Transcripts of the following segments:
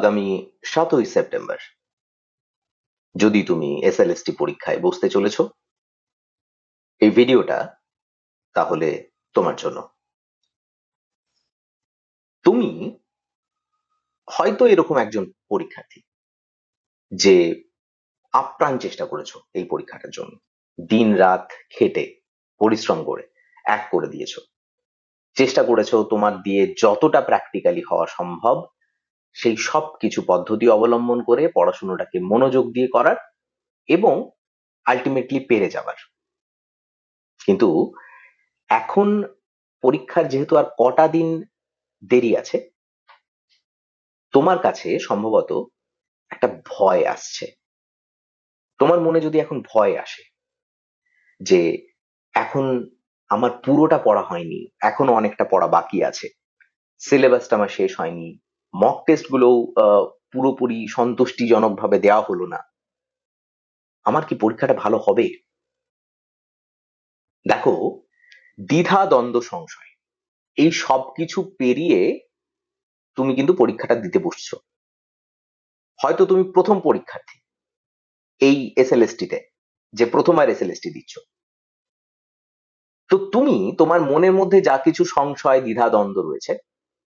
আগামী সাতই সেপ্টেম্বর। যদি তুমি এসএলএসটি পরীক্ষায় বসতে চলেছ, এই ভিডিওটা তাহলে তোমার জন্য। তুমি হয়তো এরকম একজন পরীক্ষার্থী যে আপ্রাণ চেষ্টা করেছ এই পরীক্ষাটার জন্য। দিন রাত খেটে, পরিশ্রম করে, এক করে দিয়েছ। চেষ্টা করেছ তোমার দিয়ে যতটা প্র্যাকটিক্যালি হওয়া সম্ভব সেই সব কিছু পদ্ধতি অবলম্বন করে পড়াশোনাটাকে মনোযোগ দিয়ে করার এবং আলটিমেটলি পেরে যাবার কিন্তু এখন পরীক্ষার যেহেতু আর কটা দিন দেরি আছে, তোমার কাছে সম্ভবত একটা ভয় আসছে। তোমার মনে যদি এখন ভয় আসে যে এখন আমার পুরোটা পড়া হয়নি, এখনও অনেকটা পড়া বাকি আছে সিলেবাসটা আমার শেষ হয়নি মক টেস্ট গুলোও আহ, পুরোপুরি সন্তুষ্টিজনক ভাবে দেওয়া হলো না। আমার কি পরীক্ষাটা ভালো হবে? দেখো দ্বিধা দ্বন্দ্ব সংশয় এই সব কিছু পেরিয়ে তুমি কিন্তু পরীক্ষাটা দিতে বসছো। হয়তো তুমি প্রথম পরীক্ষার্থী এই এসএলএসটি তে যে প্রথমবার এসএলএসটি দিচ্ছ। তো তুমি তোমার মনের মধ্যে যা কিছু সংশয় দ্বিধা দ্বন্দ্ব রয়েছে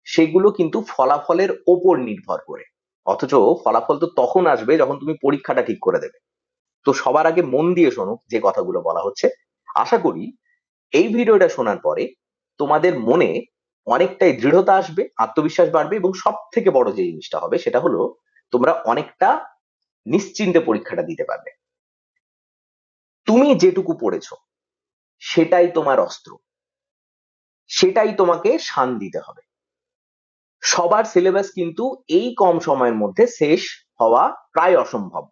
সেগুলো কিন্তু ফলাফলের ওপর নির্ভর করে। অথচ ফলাফল তো তখন আসবে যখন তুমি পরীক্ষাটা ঠিক করে দেবে। তো সবার আগে মন দিয়ে শোনো যে কথাগুলো বলা হচ্ছে। আশা করি এই ভিডিওটা শোনার পরে তোমাদের মনে অনেকটাই দৃঢ়তা আসবে, আত্মবিশ্বাস বাড়বে এবং সব থেকে বড় যে জিনিসটা হবে সেটা হলো তোমরা অনেকটা নিশ্চিন্তে পরীক্ষাটা দিতে পারবে। তুমি যেটুকু পড়েছ সেটাই তোমার অস্ত্র। সেটাই তোমাকে শান দিতে হবে। সবার সিলেবাস কিন্তু এই কম সময়ের মধ্যে শেষ হওয়া প্রায় অসম্ভব।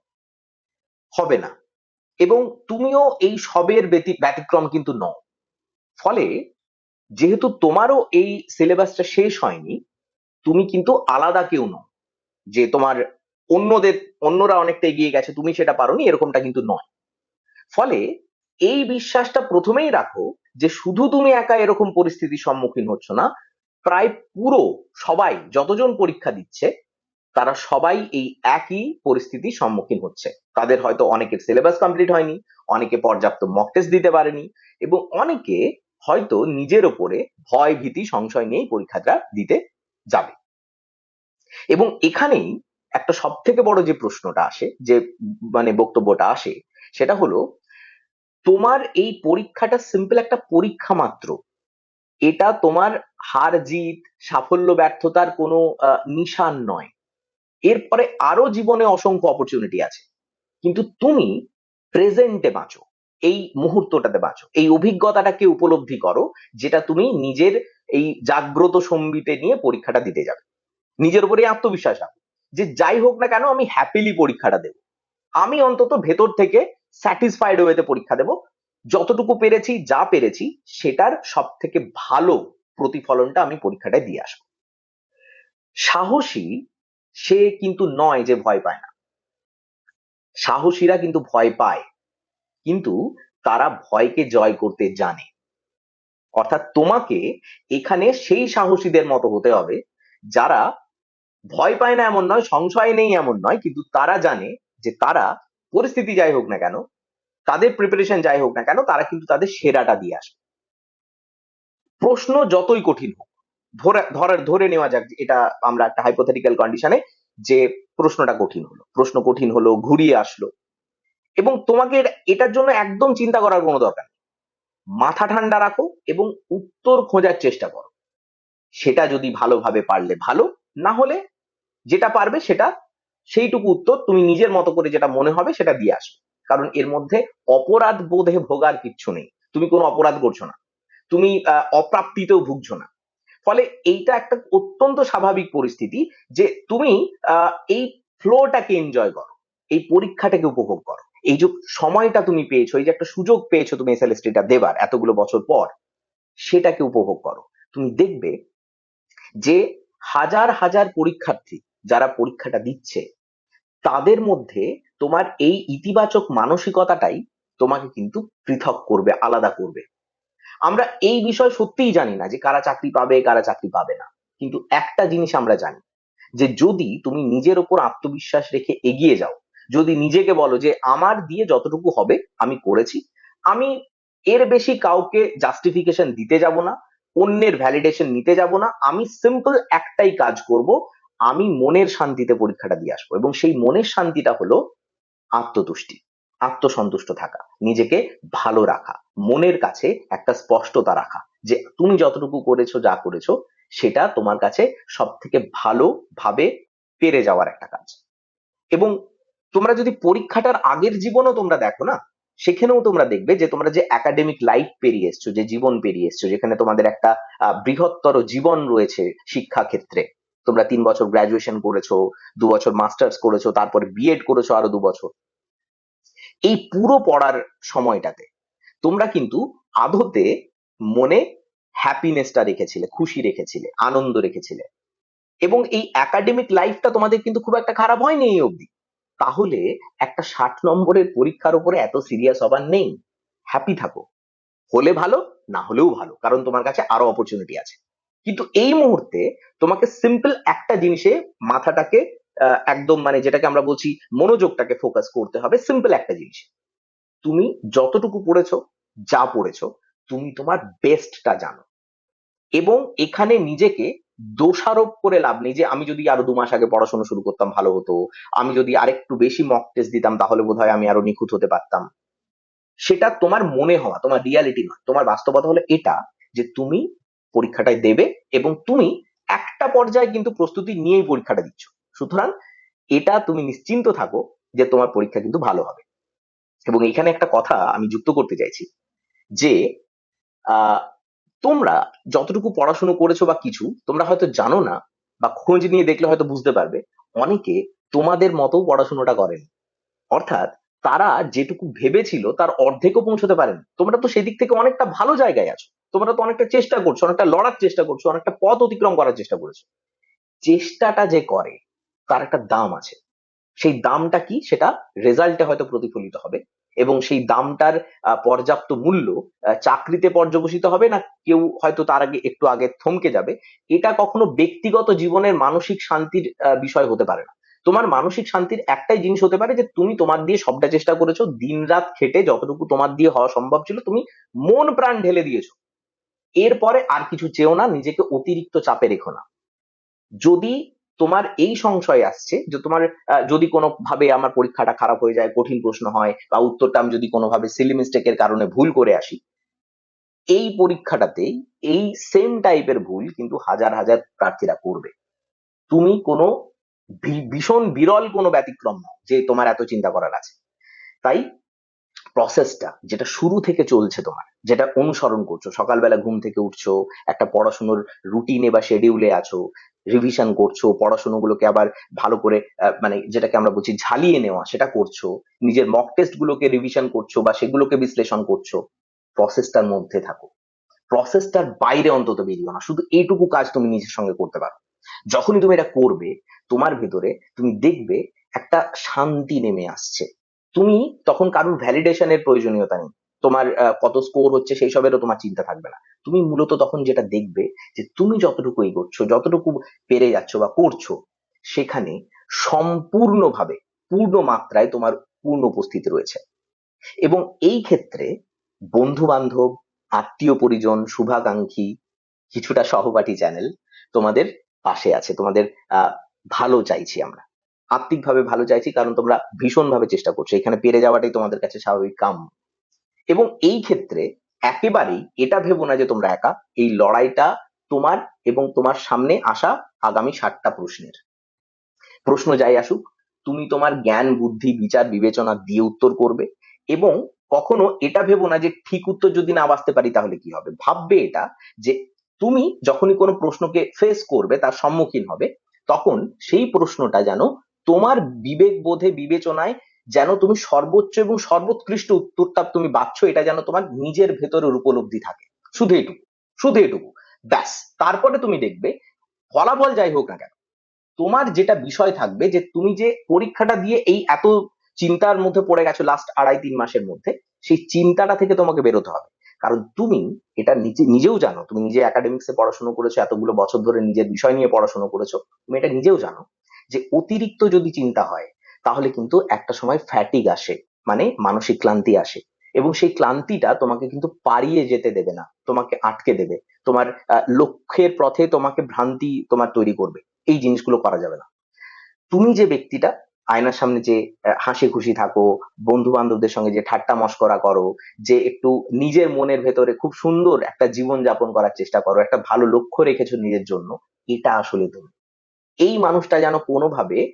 হবে না। এবং তুমিও এই সবের ব্যতিক্রম কিন্তু নও। ফলে যেহেতু তোমারও এই সিলেবাসটা শেষ হয়নি, তুমি কিন্তু আলাদা কেউ নও। যে তোমার অন্যদের, অন্যরা অনেকটা এগিয়ে গেছে, তুমি সেটা পারোনি, এরকমটা কিন্তু নয়। ফলে এই বিশ্বাসটা প্রথমেই রাখো যে শুধু তুমি একা এরকম পরিস্থিতির সম্মুখীন হচ্ছ না প্রায় পুরো সবাই যতজন পরীক্ষা দিচ্ছে, তারা সবাই এই একই পরিস্থিতির সম্মুখীন হচ্ছে। তাদের হয়তো অনেকের সিলেবাস কমপ্লিট হয়নি, অনেকে পর্যাপ্ত মক টেস্ট দিতে পারেনি এবং অনেকে হয়তো নিজের ওপরে ভয়, ভীতি, সংশয় নিয়েই পরীক্ষাটা দিতে যাবে। এবং এখানেই একটা সব থেকে বড় যে প্রশ্নটা আসে, যে মানে বক্তব্যটা আসে, সেটা হলো, তোমার এই পরীক্ষাটা সিম্পল একটা পরীক্ষা মাত্র এটা তোমার হার জিত, সাফল্য, ব্যর্থতার কোনো নিশান নয়। এরপরে আরও জীবনে অসংখ্য অপরচুনিটি আছে। কিন্তু তুমি প্রেজেন্টে বাঁচো, এই মুহূর্তটাতে বাঁচো, এই অভিজ্ঞতাটাকে উপলব্ধি করো, যেটা তুমি নিজের এই জাগ্রত সম্বিতে নিয়ে পরীক্ষাটা দিতে যাবে। নিজের উপরে আত্মবিশ্বাস রাখো, যে যাই হোক না কেন আমি হ্যাপিলি পরীক্ষাটা দেব। আমি অন্তত ভেতর থেকে স্যাটিসফাইড ওয়েতে পরীক্ষা দেব যতটুকু পেরেছি, যা পেরেছি, সেটার সব থেকে ভালো প্রতিফলনটা আমি পরীক্ষাটায় দিয়ে আসব। সাহসী, সে কিন্তু নয় যে ভয় পায় না। সাহসীরা কিন্তু ভয় পায়, কিন্তু তারা ভয়কে জয় করতে জানে। অর্থাৎ তোমাকে এখানে সেই সাহসীদের মতো হতে হবে, যারা ভয় পায় না এমন নয়, সংশয় নেই এমন নয়, কিন্তু তারা জানে যে তারা পরিস্থিতি যাই হোক না কেন তাদের প্রিপারেশন যাই হোক না কেন, তারা কিন্তু তাদের সেরাটা দিয়ে আসবে। প্রশ্ন যতই কঠিন হোক, ধরে ধরে নেওয়া যাক এটা আমরা একটা হাইপোথেটিক্যাল কন্ডিশনে যে প্রশ্নটা কঠিন হলো। প্রশ্ন কঠিন হলো, ঘুরিয়ে আসলো। এবং তোমাকে এটার জন্য একদম চিন্তা করার কোনো দরকার নেই। মাথা ঠান্ডা রাখো এবং উত্তর খোঁজার চেষ্টা করো। সেটা যদি ভালোভাবে পারলে ভালো, না হলে যেটা পারবে সেটা, সেইটুকু উত্তর তুমি নিজের মতো করে যেটা মনে হবে সেটা দিয়ে আসবে। কারণ এর মধ্যে অপরাধ বোধে ভোগার কিচ্ছু নেই। তুমি কোনো অপরাধ করছ না। তুমি অপ্রাপ্তিতেও ভুগছো না। ফলে এইটা একটা অত্যন্ত স্বাভাবিক পরিস্থিতি যে তুমি এই ফ্লোটাকে এনজয় করো, এই পরীক্ষাটাকে উপভোগ করো। এই যে সময়টা তুমি পেয়েছ, এই যে একটা সুযোগ পেয়েছ তুমি এসএলএসটিটা দেবার এতগুলো বছর পর, সেটাকে উপভোগ করো। তুমি দেখবে যে হাজার হাজার পরীক্ষার্থী যারা পরীক্ষাটা দিচ্ছে, তাদের মধ্যে তোমার এই ইতিবাচক মানসিকতাটাই তোমাকে কিন্তু পৃথক করবে, আলাদা করবে। আমরা এই বিষয় সত্যিই জানি না যে কারা চাকরি পাবে, কারা চাকরি পাবে না। কিন্তু একটা জিনিস আমরা জানি, যে যদি তুমি নিজের ওপর আত্মবিশ্বাস রেখে এগিয়ে যাও, যদি নিজেকে বলো যে আমার দিয়ে যতটুকু হবে আমি করেছি, আমি এর বেশি কাউকে জাস্টিফিকেশন দিতে যাব না, অন্যের ভ্যালিডেশন নিতে যাব না, আমি সিম্পল একটাই কাজ করব, আমি মনের শান্তিতে পরীক্ষাটা দিয়ে আসব। এবং সেই মনের শান্তিটা হলো আত্মতুষ্টি, আত্মসন্তুষ্ট থাকা, নিজেকে ভালো রাখা, মনের কাছে একটা স্পষ্টতা রাখা, যে তুমি যতটুকু করেছ, যা করেছ, সেটা তোমার কাছে সব থেকে ভালো ভাবে পেরে যাওয়ার একটা কাজ। এবং তোমরা যদি পরীক্ষাটার আগের জীবনও তোমরা দেখো না, সেখানেও তোমরা দেখবে যে তোমরা যে একাডেমিক লাইফ পেরিয়ে এসছো, যে জীবন পেরিয়ে এসছো, যেখানে তোমাদের একটা বৃহত্তর জীবন রয়েছে শিক্ষা ক্ষেত্রে তোমরা তিন বছর গ্রাজুয়েশন করেছ, দু বছর মাস্টার্স করেছ, তারপরে বিএড করেছ আরও দু বছর। এই পুরো পড়ার সময়টাতে। তোমরা কিন্তু আদতে মনে হ্যাপিনেসটা রেখেছিলে, খুশি রেখেছিলে, আনন্দ রেখেছিলে। এবং এই একাডেমিক লাইফটা তোমাদের কিন্তু খুব একটা খারাপ হয়নি এই অবধি। তাহলে একটা ষাট নম্বরের পরীক্ষার উপরে এত সিরিয়াস হবার নেই। হ্যাপি থাকো। হলে ভালো, না হলেও ভালো, কারণ তোমার কাছে আরও অপরচুনিটি আছে। কিন্তু এই মুহূর্তে তোমাকে সিম্পল একটা জিনিসে মাথাটাকে একদম মানে যেটাকে আমরা বলছি মনোযোগটাকে ফোকাস করতে হবে। সিম্পল একটা জিনিস। তুমি যতটুকু পড়েছো, যা পড়েছো, তুমি তোমার বেস্টটা জানো। এবং এখানে নিজেকে দোষারোপ করে লাভ নেই যে, আমি যদি আরও দু মাস আগে পড়াশোনা শুরু করতাম, ভালো হতো। আমি যদি আরেকটু বেশি মক টেস্ট দিতাম, তাহলে বোধহয় আমি আরও নিখুঁত হতে পারতাম। সেটা তোমার মনে হওয়া, তোমার রিয়ালিটি নয়। তোমার বাস্তবতা হলো এটা যে, তুমি পরীক্ষাটায় দেবে এবং তুমি একটা পর্যায়ে কিন্তু প্রস্তুতি নিয়েই পরীক্ষাটা দিচ্ছ। সুতরাং এটা তুমি নিশ্চিন্ত থাকো যে তোমার পরীক্ষা কিন্তু ভালো হবে। এবং এখানে একটা কথা আমি যুক্ত করতে চাইছি যে তোমরা যতটুকু পড়াশুনো করেছ বা কিছু, তোমরা হয়তো জানো না বা খোঁজ নিয়ে দেখলে হয়তো বুঝতে পারবে, অনেকে তোমাদের মতো পড়াশোনাটা করেন। অর্থাৎ তারা যেটুকু ভেবেছিল তার অর্ধেকও পৌঁছতে পারেন। তোমরা তো সেদিক থেকে অনেকটা ভালো জায়গায় আছো। তোমরা তো অনেকটা চেষ্টা করছ, অনেকটা লড়ার চেষ্টা করছ, অনেকটা পথ অতিক্রম করার চেষ্টা করেছ। চেষ্টাটা যে করে তার একটা দাম আছে। সেই দামটা কি? সেটা রেজাল্টে হয়তো প্রতিফলিত হবে এবং সেই দামটার পর্যাপ্ত মূল্য চাকরিতে পর্যবসিত হবে না কেউ হয়তো তার আগে, একটু আগে থমকে যাবে? এটা কখনো ব্যক্তিগত জীবনের মানসিক শান্তির বিষয় হতে পারে না। তোমার মানসিক শান্তির একটাই জিনিস হতে পারে যে, তুমি তোমার দিয়ে সবটা চেষ্টা করেছ, দিনরাত খেটে যতটুকু তোমার দিয়ে হওয়া সম্ভব ছিল, তুমি মন প্রাণ ঢেলে দিয়েছ। এরপরে আর কিছু চেও না, নিজেকে অতিরিক্ত চাপে রেখো না। যদি তোমার এই সংশয় আসছে যে তোমার যদি কোনো ভাবে আমার পরীক্ষাটা খারাপ হয়ে যায়, কঠিন প্রশ্ন হয়, বা উত্তরটা আমি যদি কোনোভাবে সিলি মিস্টেকের কারণে ভুল করে আসি, এই পরীক্ষাটাতে এই সেম টাইপের ভুল কিন্তু হাজার হাজার প্রার্থীরা করবে। তুমি কোনো ভীষণ বিরল কোনো ব্যতিক্রম নও যে তোমার এত চিন্তা করার আছে। তাই প্রসেসটা যেটা শুরু থেকে চলছে তোমার, যেটা অনুসরণ করছ, সকালবেলা ঘুম থেকে উঠছো, একটা পড়াশোনার রুটিনে বা শেডিউলে আছো রিভিশন করছ, পড়াশোনাগুলোকে আবার ভালো করে মানে যেটাকে আমরা বলছি ঝালিয়ে নেওয়া, সেটা করছ, নিজের মক টেস্ট গুলোকে রিভিশন করছ বা সেগুলোকে বিশ্লেষণ করছ প্রসেসটার মধ্যে থাকো। প্রসেসটার বাইরে অন্তত বেরিও না, শুধু এইটুকু কাজ তুমি নিজের সঙ্গে করতে পারো। যখনই তুমি এটা করবে, তোমার ভিতরে তুমি দেখবে একটা শান্তি নেমে আসছে। তুমি, তখন কারোর ভ্যালিডেশনের প্রয়োজনীয়তা নেই। তোমার কত স্কোর হচ্ছে সেই সবেরও তোমার চিন্তা থাকবে না। তুমি মূলত তখন যেটা দেখবে যে তুমি যতটুকু এগোচ্ছ, যতটুকু পেরে যাচ্ছ বা করছ, সেখানে সম্পূর্ণভাবে, পূর্ণ মাত্রায় তোমার পূর্ণ উপস্থিতি রয়েছে। এবং এই ক্ষেত্রে বন্ধু বান্ধব আত্মীয় পরিজন, শুভাকাঙ্ক্ষী, কিছুটা সহপাঠী চ্যানেল তোমাদের পাশে আছে, তোমাদের ভালো চাইছি আমরা। আত্মিকভাবে ভালো চাইছি, কারণ তোমরা ভীষণভাবে চেষ্টা করছ। এখানে পেরে যাওয়াটাই তোমাদের কাছে স্বাভাবিক কাম এবং এই ক্ষেত্রে একেবারেই এটা ভেবো না যে তোমরা একা। এই লড়াইটা তোমার এবং তোমার সামনে আসা আগামী ষাটটা প্রশ্নের। প্রশ্ন যাই আসুক, তুমি তোমার জ্ঞান, বুদ্ধি, বিচার, বিবেচনা দিয়ে উত্তর করবে এবং কখনো এটা ভেবো না যে ঠিক উত্তর যদি না বাঁচতে পারি তাহলে কি হবে? ভাববে এটা যে তুমি যখনই কোনো প্রশ্নকে ফেস করবে, তার সম্মুখীন হবে, তখন সেই প্রশ্নটা যেন তোমার বিবেক বোধে বিবেচনায় যেন তুমি সর্বোচ্চ এবং সর্বোৎকৃষ্ট উত্তরটা তুমি বাচ্ছ এটা যেন তোমার নিজের ভেতরের উপলব্ধি থাকে। শুধু এটুকু শুধু এটুকু। ব্যাস, তারপরে তুমি দেখবে, ফলাফল যাই হোক না কেন, তোমার যেটা বিষয় থাকবে যে তুমি যে পরীক্ষাটা দিয়ে এই এত চিন্তার মধ্যে পড়ে গেছো লাস্ট আড়াই তিন মাসের মধ্যে, সেই চিন্তাটা থেকে তোমাকে বেরোতে হবে। কারণ তুমি এটা নিজে, নিজেও জানো, তুমি নিজে একাডেমিক্সে পড়াশোনা করেছ, এতগুলো বছর ধরে নিজের বিষয় নিয়ে পড়াশোনা করেছ, তুমি এটা নিজেও জানো যে অতিরিক্ত যদি চিন্তা হয় তাহলে কিন্তু একটা সময় ফ্যাটিক আসে মানে মানসিক ক্লান্তি আসে। এবং সেই ক্লান্তিটা তোমাকে কিন্তু পারিয়ে যেতে দেবে না, তোমাকে আটকে দেবে। তোমার লক্ষ্যের পথে তোমাকে ভ্রান্তি তোমার তৈরি করবে। এই জিনিসগুলো করা যাবে না। তুমি যে ব্যক্তিটা, আয়নার সামনে যে হাসি খুশি থাকো বন্ধু বান্ধবদের সঙ্গে যে ঠাট্টা মস্করা করো, যে একটু নিজের মনের ভেতরে খুব সুন্দর একটা জীবন যাপন করার চেষ্টা করো, একটা ভালো লক্ষ্য রেখেছো নিজের জন্য, এটা আসলে তুমি। এই মানুষটা যেন কোনোভাবে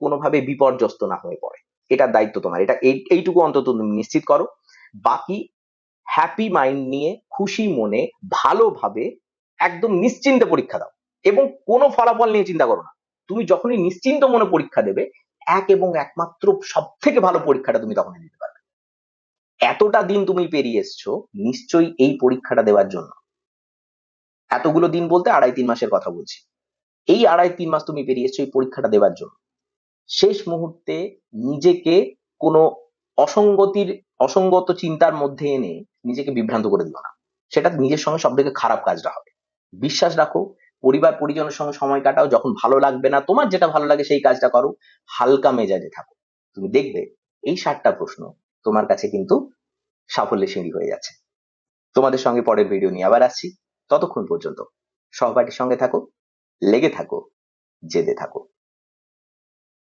কোনোভাবে বিপর্যস্ত না হয়ে পড়ে। এটার দায়িত্ব তোমার। এটা এইটুকু অন্তত তুমি নিশ্চিত করো। বাকি হ্যাপি মাইন্ড নিয়ে, খুশি মনে, ভালোভাবে একদম নিশ্চিন্তে পরীক্ষা দাও। এবং কোনো ফলাফল নিয়ে চিন্তা করো না। তুমি যখনই নিশ্চিন্ত মনে পরীক্ষা দেবে, এক এবং একমাত্র সব থেকে ভালো পরীক্ষাটা তুমি তখনই দিতে পারবে। এতটা দিন তুমি পেরিয়ে এসছো, নিশ্চয়ই এই পরীক্ষাটা দেওয়ার জন্য। এতগুলো দিন বলতে আড়াই, তিন মাসের কথা বলছি। এই আড়াই তিন মাস তুমি পেরিয়ে এসছো এই পরীক্ষাটা দেওয়ার জন্য। শেষ মুহূর্তে নিজেকে কোনো অসঙ্গতির, অসঙ্গত চিন্তার মধ্যে এনে নিজেকে বিভ্রান্ত করে দিও না। সেটা নিজের সঙ্গে সব থেকে খারাপ কাজটা হবে। বিশ্বাস রাখো, পরিবার পরিজনের সঙ্গে সময় কাটাও, যখন ভালো লাগবে না, তোমার যেটা ভালো লাগে সেই কাজটা করো, হালকা মেজাজে থাকো। তুমি দেখবে এই সাতটা প্রশ্ন তোমার কাছে কিন্তু সাফল্যের সিঁড়ি হয়ে যাচ্ছে। তোমাদের সঙ্গে পরের ভিডিও নিয়ে আবার আসছি। ততক্ষণ পর্যন্ত সহপাঠীর সঙ্গে থাকো লেগে থাকো জেদে থাকো।